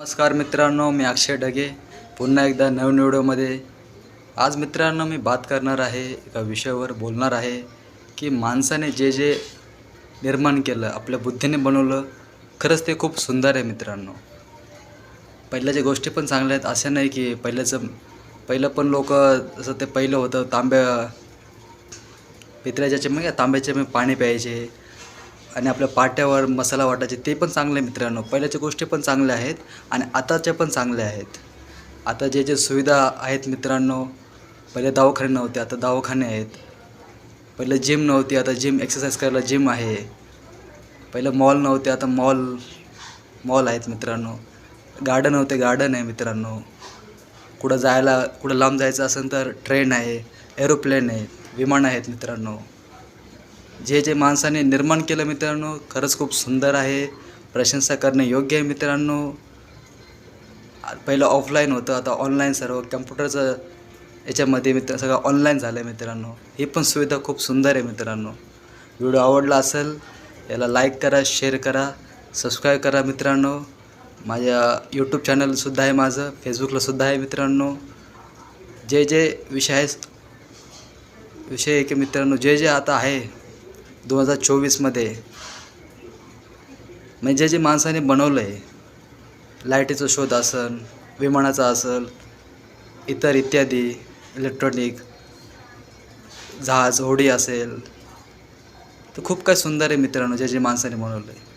नमस्कार मित्रांनो मी अक्षय ढगे. पुन्हा एकदा नवीन व्हिडिओमध्ये. आज मित्रांनो मी बात करणार आहे एका विषयावर बोलणार आहे की माणसाने जे जे निर्माण केलं आपल्या बुद्धीने बनवलं खरंच ते खूप सुंदर आहे मित्रांनो. पहिल्याच्या गोष्टी पण चांगल्या आहेत असं नाही की पहिल्याचं पहिलं पण लोक जसं ते पहिलं होतं तांब्या पित्र्याच्या मग तांब्याचे मग पाणी प्यायचे आणि आपल्या पाट्यावर मसाला वाटायचे ते पण चांगले मित्रांनो. पहिल्याच्या गोष्टी पण चांगल्या आहेत आणि आताच्या पण चांगल्या आहेत. आता जे जे सुविधा आहेत मित्रांनो पहिले दवाखाने नव्हते आता दवाखाने आहेत. पहिले जिम नव्हती आता जिम एक्सरसाइज करायला जिम आहे. पहिलं मॉल नव्हते आता मॉल मॉल आहेत मित्रांनो. गार्डन होते गार्डन आहे मित्रांनो. कुठं जायला कुठं लांब जायचं असेल तर ट्रेन आहे एरोप्लेन आहे विमान आहेत मित्रांनो. जे जे माणसाने निर्माण केलं मित्रांनो खरंच खूप सुंदर आहे. प्रशंसा करणे योग्य आहे मित्रांनो. पहिलं ऑफलाईन होतं आता ऑनलाईन सर्व कम्प्युटरचं याच्यामध्ये मित्र सगळं ऑनलाईन झालं आहे मित्रांनो. ही पण सुविधा खूप सुंदर आहे मित्रांनो. व्हिडिओ आवडला असेल याला लाईक करा शेअर करा सबस्क्राईब करा मित्रांनो. माझ्या यूट्यूब चॅनलसुद्धा आहे माझं फेसबुकलासुद्धा आहे मित्रांनो. जे जे विषय विषय आहे की मित्रांनो जे जे आता आहे दोन हजार चोवीसमध्ये म्हणजे जे जे माणसाने बनवलं आहे लाईटीचा शोध असेल विमानाचा असेल इतर इत्यादी इलेक्ट्रॉनिक जहाज होडी असेल तर खूप काही सुंदर आहे मित्रांनो जे जे माणसाने बनवलं आहे